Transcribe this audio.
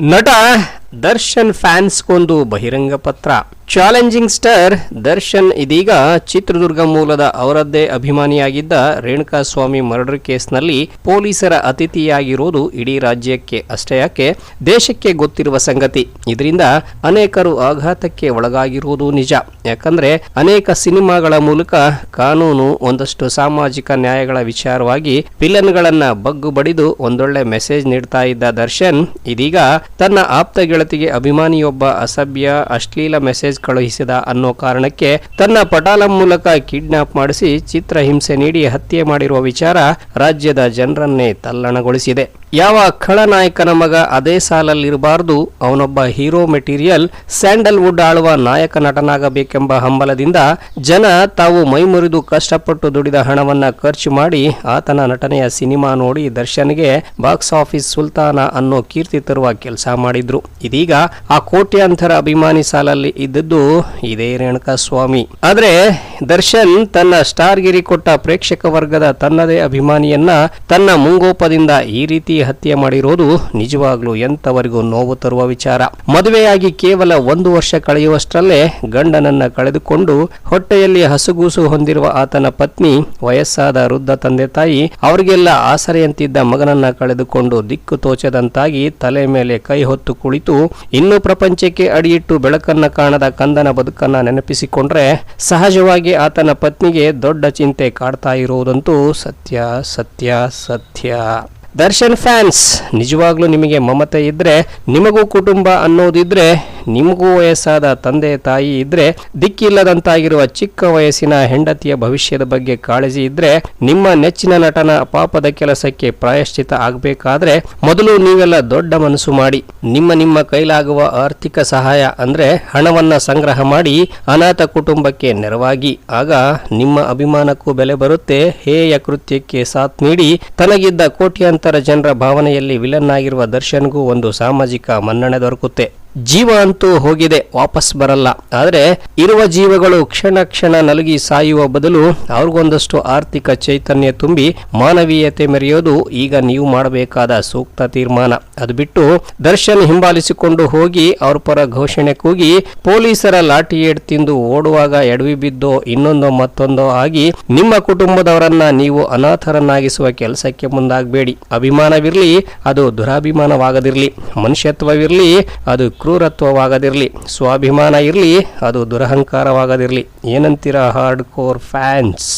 ನಟ ದರ್ಶನ್ ಫ್ಯಾನ್ಸ್ಗೊಂದು ಬಹಿರಂಗ ಪತ್ರ. ಚಾಲೆಂಜಿಂಗ್ ಸ್ಟಾರ್ ದರ್ಶನ್ ಇದೀಗ ಚಿತ್ರದುರ್ಗ ಮೂಲದ ಅವರದ್ದೇ ಅಭಿಮಾನಿಯಾಗಿದ್ದ ರೇಣುಕಾಸ್ವಾಮಿ ಮರ್ಡರ್ ಕೇಸ್ನಲ್ಲಿ ಪೊಲೀಸರ ಅತಿಥಿಯಾಗಿರೋದು ಇಡೀ ರಾಜ್ಯಕ್ಕೆ, ಅಷ್ಟೇ ಯಾಕೆ ದೇಶಕ್ಕೆ ಗೊತ್ತಿರುವ ಸಂಗತಿ. ಇದರಿಂದ ಅನೇಕರು ಆಘಾತಕ್ಕೆ ಒಳಗಾಗಿರುವುದು ನಿಜ. ಯಾಕಂದ್ರೆ ಅನೇಕ ಸಿನಿಮಾಗಳ ಮೂಲಕ ಕಾನೂನು, ಒಂದಷ್ಟು ಸಾಮಾಜಿಕ ನ್ಯಾಯಗಳ ವಿಚಾರವಾಗಿ ವಿಲನ್ಗಳನ್ನ ಬಗ್ಗು ಬಡಿದು ಒಂದೊಳ್ಳೆ ಮೆಸೇಜ್ ನೀಡ್ತಾ ಇದ್ದ ದರ್ಶನ್ ಇದೀಗ ತನ್ನ ಆಪ್ತ ಗೆಳತಿಗೆ ಅಭಿಮಾನಿಯೊಬ್ಬ ಅಸಭ್ಯ, ಅಶ್ಲೀಲ ಮೆಸೇಜ್ ಕಳುಹಿಸಿದ ಅನ್ನೋ ಕಾರಣಕ್ಕೆ ತನ್ನ ಪಟಾಲಂ ಮೂಲಕ ಕಿಡ್ನಾಪ್ ಮಾಡಿಸಿ ಚಿತ್ರಹಿಂಸೆ ನೀಡಿ ಹತ್ಯೆ ಮಾಡಿರುವ ವಿಚಾರ ರಾಜ್ಯದ ಜನರನ್ನೇ ತಲ್ಲಣಗೊಳಿಸಿದೆ. ಯಾವ ಖಳನಾಯಕನ ಮಗ ಅದೇ ಸಾಲಲ್ಲಿರಬಾರದು? ಅವನೊಬ್ಬ ಹೀರೋ ಮೆಟೀರಿಯಲ್, ಸ್ಯಾಂಡಲ್ವುಡ್ ಆಳುವ ನಾಯಕ ನಟನಾಗಬೇಕೆಂಬ ಹಂಬಲದಿಂದ ಜನ ತಾವು ಮೈಮುರಿದು ಕಷ್ಟಪಟ್ಟು ದುಡಿದ ಹಣವನ್ನ ಖರ್ಚು ಮಾಡಿ ಆತನ ನಟನೆಯ ಸಿನಿಮಾ ನೋಡಿ ದರ್ಶನ್ಗೆ ಬಾಕ್ಸ್ ಆಫೀಸ್ ಸುಲ್ತಾನ ಅನ್ನೋ ಕೀರ್ತಿ ತರುವ ಕೆಲಸ ಮಾಡಿದ್ರು. ಇದೀಗ ಆ ಕೋಟ್ಯಾಂತರ ಅಭಿಮಾನಿ ಸಾಲಲ್ಲಿ ಇದ್ದದ್ದು ಇದೇ ರೇಣುಕಾ ಸ್ವಾಮಿ ಆದ್ರೆ ದರ್ಶನ್ ತನ್ನ ಸ್ಟಾರ್ ಗಿರಿ ಕೊಟ್ಟ ಪ್ರೇಕ್ಷಕ ವರ್ಗದ ತನ್ನದೇ ಅಭಿಮಾನಿಯನ್ನ ತನ್ನ ಮುಂಗೋಪದಿಂದ ಈ ರೀತಿ ಹತ್ಯೆ ಮಾಡಿರೋದು ನಿಜವಾಗ್ಲೂ ಎಂತವರೆಗೂ ನೋವು ತರುವ ವಿಚಾರ. ಮದುವೆಯಾಗಿ ಕೇವಲ ಒಂದು ವರ್ಷ ಕಳೆಯುವಷ್ಟರಲ್ಲೇ ಗಂಡನನ್ನ ಕಳೆದುಕೊಂಡು ಹೊಟ್ಟೆಯಲ್ಲಿ ಹಸುಗೂಸು ಹೊಂದಿರುವ ಆತನ ಪತ್ನಿ, ವಯಸ್ಸಾದ ವೃದ್ಧ ತಂದೆ ತಾಯಿ, ಅವರಿಗೆಲ್ಲ ಆಸರೆಯಂತಿದ್ದ ಮಗನನ್ನ ಕಳೆದುಕೊಂಡು ದಿಕ್ಕು ತೋಚದಂತಾಗಿ ತಲೆ ಮೇಲೆ ಕೈ ಹೊತ್ತು ಕುಳಿತು ಇನ್ನೂ ಪ್ರಪಂಚಕ್ಕೆ ಅಡಿಯಿಟ್ಟು ಬೆಳಕನ್ನ ಕಾಣದ ಕಂದನ ಬದುಕನ್ನ ನೆನಪಿಸಿಕೊಂಡ್ರೆ ಸಹಜವಾಗಿ ಆತನ ಪತ್ನಿಗೆ ದೊಡ್ಡ ಚಿಂತೆ ಕಾಡ್ತಾ ಇರುವುದಂತೂ ಸತ್ಯ ಸತ್ಯ ಸತ್ಯ. ದರ್ಶನ್ ಫ್ಯಾನ್ಸ್ ನಿಜವಾಗ್ಲೂ ನಿಮಗೆ ಮಮತೆ ಇದ್ರೆ ನಿಮಗೂ ಕುಟುಂಬ ಅನ್ನೋದಿದ್ರೆ ನಿಮಗೂ ವಯಸ್ಸಾದ ತಂದೆ ತಾಯಿ ಇದ್ರೆ ದಿಕ್ಕಿಲ್ಲದಂತಾಗಿರುವ ಚಿಕ್ಕ ವಯಸ್ಸಿನ ಹೆಂಡತಿಯ ಭವಿಷ್ಯದ ಬಗ್ಗೆ ಕಾಳಜಿ ಇದ್ರೆ ನಿಮ್ಮ ನೆಚ್ಚಿನ ನಟನ ಪಾಪದ ಕೆಲಸಕ್ಕೆ ಪ್ರಾಯಶ್ಚಿತ ಆಗಬೇಕಾದ್ರೆ ಮೊದಲು ನೀವೆಲ್ಲ ದೊಡ್ಡ ಮನಸ್ಸು ಮಾಡಿ, ನಿಮ್ಮ ನಿಮ್ಮ ಕೈಲಾಗುವ ಆರ್ಥಿಕ ಸಹಾಯ ಅಂದ್ರೆ ಹಣವನ್ನ ಸಂಗ್ರಹ ಮಾಡಿ, ಅನಾಥ ಕುಟುಂಬಕ್ಕೆ ನೆರವಾಗಿ. ಆಗ ನಿಮ್ಮ ಅಭಿಮಾನಕ್ಕೂ ಬೆಲೆ ಬರುತ್ತೆ, ಹೇಯ ಕೃತ್ಯಕ್ಕೆ ಸಾಥ್ ನೀಡಿ, ತನಗಿದ್ದ ಕೋಟ್ಯಾಂತರ ಜನರ ಭಾವನೆಯಲ್ಲಿ ವಿಲನ್ ಆಗಿರುವ ದರ್ಶನ್ಗೂ ಒಂದು ಸಾಮಾಜಿಕ ಮನ್ನಣೆ ದೊರಕುತ್ತೆ. ಜೀವ ಅಂತೂ ಹೋಗಿದೆ, ವಾಪಸ್ ಬರಲ್ಲ. ಆದರೆ ಇರುವ ಜೀವಗಳು ಕ್ಷಣ ಕ್ಷಣ ನಲುಗಿ ಸಾಯುವ ಬದಲು ಅವ್ರಿಗೊಂದಷ್ಟು ಆರ್ಥಿಕ ಚೈತನ್ಯ ತುಂಬಿ ಮಾನವೀಯತೆ ಮೆರೆಯೋದು ಈಗ ನೀವು ಮಾಡಬೇಕಾದ ಸೂಕ್ತ ತೀರ್ಮಾನ. ಅದು ಬಿಟ್ಟು ದರ್ಶನ್ ಹಿಂಬಾಲಿಸಿಕೊಂಡು ಹೋಗಿ ಅವ್ರ ಪರ ಘೋಷಣೆ ಕೂಗಿ ಪೊಲೀಸರ ಲಾಠಿ ಏಡ್ ತಿಂದು ಓಡುವಾಗ ಎಡವಿ ಬಿದ್ದೋ ಇನ್ನೊಂದೋ ಮತ್ತೊಂದೋ ಆಗಿ ನಿಮ್ಮ ಕುಟುಂಬದವರನ್ನ ನೀವು ಅನಾಥರನ್ನಾಗಿಸುವ ಕೆಲಸಕ್ಕೆ ಮುಂದಾಗಬೇಡಿ. ಅಭಿಮಾನವಿರಲಿ, ಅದು ದುರಾಭಿಮಾನವಾಗದಿರಲಿ. ಮನುಷ್ಯತ್ವವಿರಲಿ, ಅದು ಕ್ರೂರತ್ವವಾಗದಿರಲಿ ಸ್ವಾಭಿಮಾನ ಇರಲಿ ಅದು ದುರಹಂಕಾರವಾಗದಿರಲಿ. ಏನಂತೀರ ಹಾರ್ಡ್ ಕೋರ್ ಫ್ಯಾನ್ಸ್